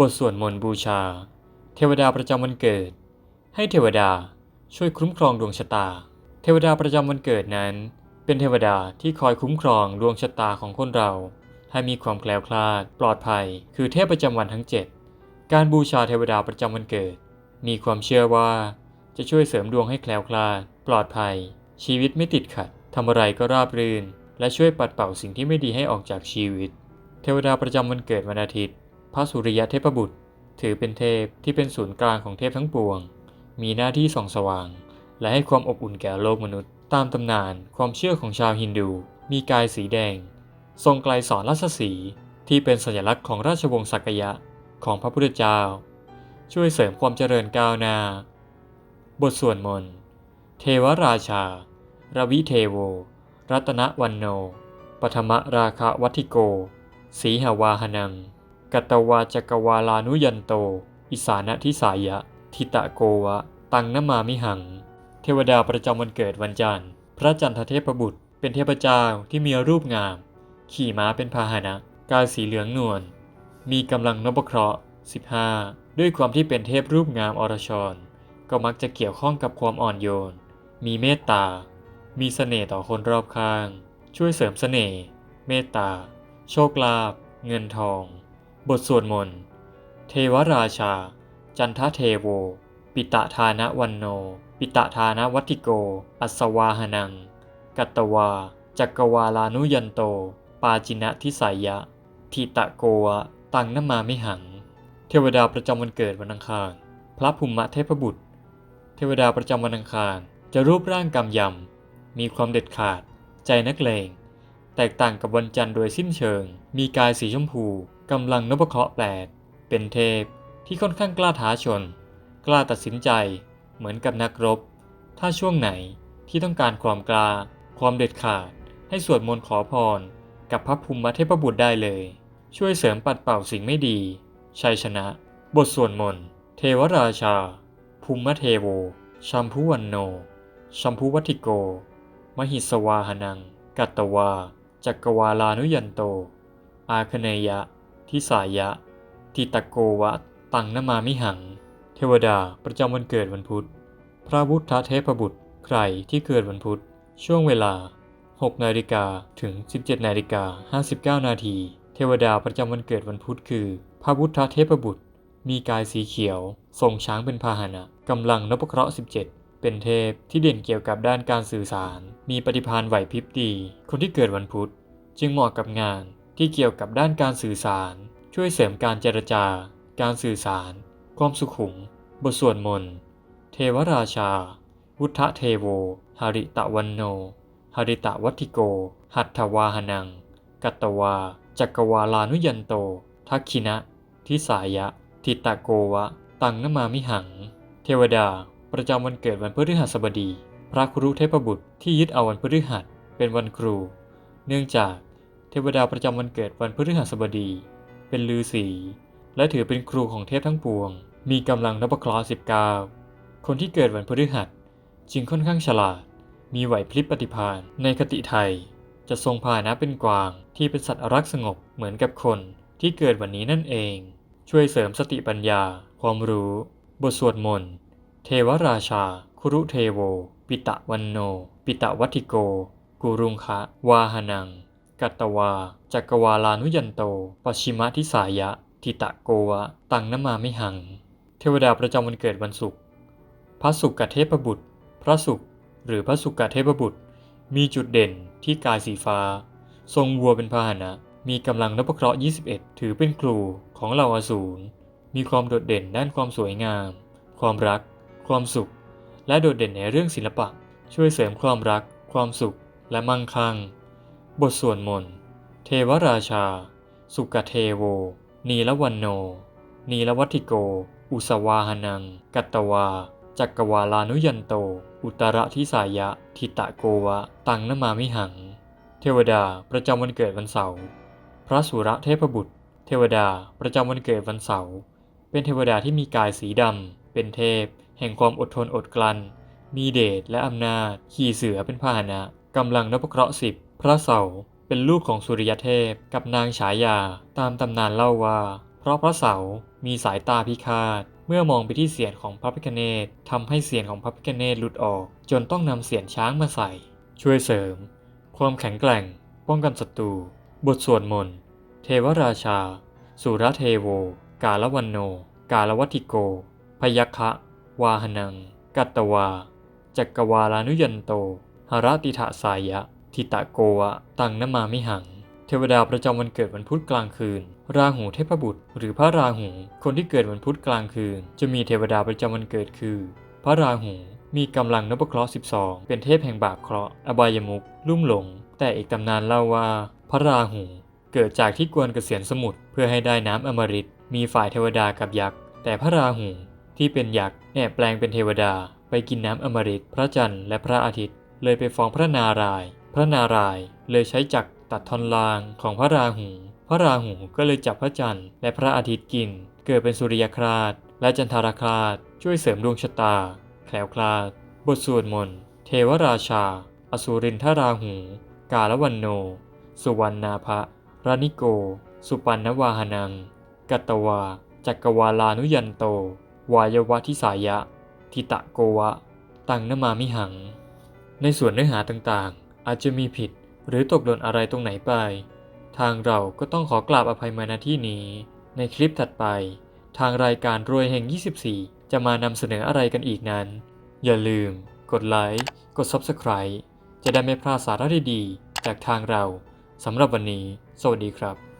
บทสวดมนต์บูชา เทวดาประจำวันเกิด ให้เทวดาช่วยคุ้มครองดวงชะตา เทวดาประจำวันเกิดนั้น เป็นเทวดาที่คอยคุ้มครองดวงชะตาของคนเรา ให้มีความแคล้วคลาด ปลอดภัย คือเทพประจำวันทั้ง 7 การบูชาเทวดาประจำวันเกิด มีความเชื่อว่า จะช่วยเสริมดวงให้แคล้วคลาด ปลอดภัย ชีวิตไม่ติดขัดทำอะไรก็ราบรื่น และช่วยปัดเป่าสิ่งที่ไม่ดีให้ออกจากชีวิต เทวดาประจำวันเกิดวันอาทิตย์ พระสุริยเทพบุตร ถือเป็นเทพที่เป็นศูนย์กลางของเทพทั้งปวง มีหน้าที่ส่องสว่าง และให้ความอบอุ่นแก่โลกมนุษย์ ตามตำนานความเชื่อของชาวฮินดู มีกายสีแดง ทรงไกลสอนราชสีที่เป็นสัญลักษณ์ของราชวงศ์สักยะของพระพุทธเจ้า ช่วยเสริมความเจริญก้าวหน้า บทสวดมนต์เทวราชารวิเทโว รัตนวันโนปฐมราคาวัติโก สีหวาหนัง กัตวาจักรวาลานุยันโต อิสานทิสายะ ทิตะโกวะ ตังนมามิหัง เทวดาประจำวันเกิดวันจันทร์ พระจันทเทพบุตร เป็นเทพเจ้าที่มีรูปงาม ขี่ม้าเป็นพาหนะ กายสีเหลืองนวล มีกำลังนพเคราะห์15 ด้วยความที่เป็นเทพรูปงามอรชร ก็มักจะเกี่ยวข้องกับความอ่อนโยน มีเมตตา มีเสน่ห์ต่อคนรอบข้าง ช่วยเสริมเสน่ห์ เมตตา โชคลาภ เงินทอง บทสวดมนต์ เทวราชา จันทเทโว ปิตะทานวันโน ปิตะทานวัติโก อัสวาหนัง กัตวา จักรวาลานุยันโต ปาจินะทิสายะ ทิตะโกวะ ตังนมามิหัง เทวดาประจำวันเกิดวันอังคาร พระภูมิเทพบุตร เทวดาประจำวันอังคาร จะรูปร่างกำยำ มีความเด็ดขาด ใจนักเลง แตกต่างกับวันจันทร์โดยสิ้นเชิง มีกายสีชมพู กำลังนพเคราะห์แปดเป็นเทพที่ค่อนข้างกล้าท้าชน กล้าตัดสินใจ เหมือนกับนักรบ ถ้าช่วงไหนที่ต้องการความกล้า ความเด็ดขาด ให้สวดมนต์ขอพร กับพระภูมิเทพบุตรได้เลย ช่วยเสริมปัดเป่าสิ่งไม่ดี ชัยชนะ บทสวดมนต์ เทวราชา ภูมิเทโว ชัมพุวันโน ชัมพุวัติโก มหิสวาหนัง กัตตวา จักรวาลานุยันโต อาคเนยะ ทิสายะทิตโกวะ ตังนมามิหัง เทวดาประจำวันเกิดวันพุธ พระพุทธเทพบุตร ใครที่เกิดวันพุธ ช่วงเวลา 6 นาฬิกาถึง 17 นาฬิกา 59 นาที เทวดาประจำวันเกิดวันพุธคือ พระพุทธเทพบุตร มีกายสีเขียว ทรงช้างเป็นพาหนะกำลังนพเคราะห์17เป็นเทพที่เด่นเกี่ยวกับด้านการสื่อสาร มีปฏิภาณไหวพริบดี คนที่เกิดวันพุธ จึงเหมาะกับงาน ที่เกี่ยวกับด้านการสื่อสาร ช่วยเสริมการเจรจา การสื่อสาร ความสุขุม บทสวดมนต์เทวราชา วุฒเทโว หริตะวันโน หริตะวัติโก หัตถวาหนัง กัตตวา จักวาลานุยันโต ทักขินะ ทิสายะ ทิตะโกวะ ตังนมามิหัง เทวดา ประจำวันเกิดวันพฤหัสบดี พระครุเทพบุตรที่ยึดเอาวันพฤหัสเป็นวันครู เนื่องจาก ทวดาประจำวันเกิดวันพฤหัสบดี เป็นลือสีและถือเป็นครูของเทพทั้งปวง มีกำลังนพเคราะห์19คนที่เกิดวันพฤหัสจึงค่อนข้างฉลาด มีไหวพริบปฏิภาณในคติไทย จะทรงพานะเป็นกวางที่เป็นสัตว์รักสงบเหมือนกับคนที่เกิดวันนี้นั่นเอง ช่วยเสริมสติปัญญา ความรู้ บทสวดมนต์ เทวราชา คุรุเทโว ปิตะวันโน ปิตะวัติโก กุรุงคะ วาหนัง กัตตวา จักรวาลานุยันโต ปชิมะทิสายะ ทิตะโกวะ ตังนมาไมิหัง เทวดาประจำวันเกิดวันศุกร์ พระสุกเทพบุตร พระศุกร์หรือพระสุกเทพบุตร มีจุดเด่นที่กายสีฟ้า ทรงวัวเป็นพาหนะ มีกำลังนพเคราะห์21 ถือเป็นครูของเหล่าอสูร มีความโดดเด่นด้านความสวยงาม ความรัก ความสุข และโดดเด่นในเรื่องศิลปะ ช่วยเสริมความรัก ความสุข และมั่งคั่ง บทสวดมนต์ เทวราชา สุกเทโว นีละวันโน นีละวัติโก อุสวาหนัง กัตตวา จักวาลานุยันโต อุตระทิสายะ ทิตะโกวะ ตังนมามิหัง เทวดาประจำวันเกิดวันเสาร์ พระสุรเทพบุตร เทวดาประจำวันเกิดวันเสาร์ เป็นเทวดาที่มีกายสีดำ เป็นเทพ แห่งความอดทนอดกลั้น มีเดชและอำนาจ ขี่เสือเป็นพาหนะ กำลังนพเคราะห์สิบ พระเสาเป็นลูกของสุริยเทพกับนางฉายา ตามตำนานเล่าว่า เพราะพระเสามีสายตาพิฆาต เมื่อมองไปที่เสียนของพระพิฆเนศทำให้เสียนของพระพิฆเนศหลุดออก จนต้องนำเสียนช้างมาใส่ ช่วยเสริม ความแข็งแกร่ง ป้องกันศัตรูบทสวดมนต์เทวราชา สุรเทโว กาลวันโน กาลวัติโก พยัคคะวาหนัง กัตตวา จักกวาลานุยันโต หรติถะสายะ ทิตะโกะตังนมามิหัง เทวดาประจำวันเกิดวันพุธกลางคืน ราหูเทพบุตร หรือพระราหู คนที่เกิดวันพุธกลางคืน จะมีเทวดาประจำวันเกิดคือ พระราหูมีกำลังนพเคราะห์12 เป็นเทพแห่งบาปเคราะห์อบายมุขลุ่มหลง แต่อีกตำนานเล่าว่า พระราหูเกิดจากที่กวนเกษียณสมุทรเพื่อให้ได้น้ำอมฤตมีฝ่ายเทวดากับยักษ์ แต่พระราหูที่เป็นยักษ์แอบแปลงเป็นเทวดา ไปกินน้ำอมฤตพระจันทร์และพระอาทิตย์ เลยไปฟ้องพระนารายณ์ พระนารายณ์เลยใช้จักรตัดทอนลางของพระราหู พระราหูก็เลยจับพระจันทร์และพระอาทิตย์กิน เกิดเป็นสุริยคราชและจันทราคราชช่วยเสริมดวงชะตา แคล้วคลาด บทสวดมนต์ เทวราชา อสุรินทราหู กาลวันโน สุวรรณาภะรานิโก สุปันนวาหนัง กัตตวา จักกวาลานุยันโต วายวะทิสายะ ทิตะโกวะ ตังนมามิหัง ในส่วนเนื้อหาต่างๆ อาจจะมีผิดหรือตกหล่นอะไรตรงไหนไป ทางเราก็ต้องขอกราบอภัยมาณที่นี้ ในคลิปถัดไป ทางรายการรวยแห่ง 24 จะมานำเสนออะไรกันอีกนั้น อย่าลืม กดไลค์กด Subscribe จะได้ไม่พลาดสาระดีๆจากทางเราสำหรับวันนี้ สวัสดีครับ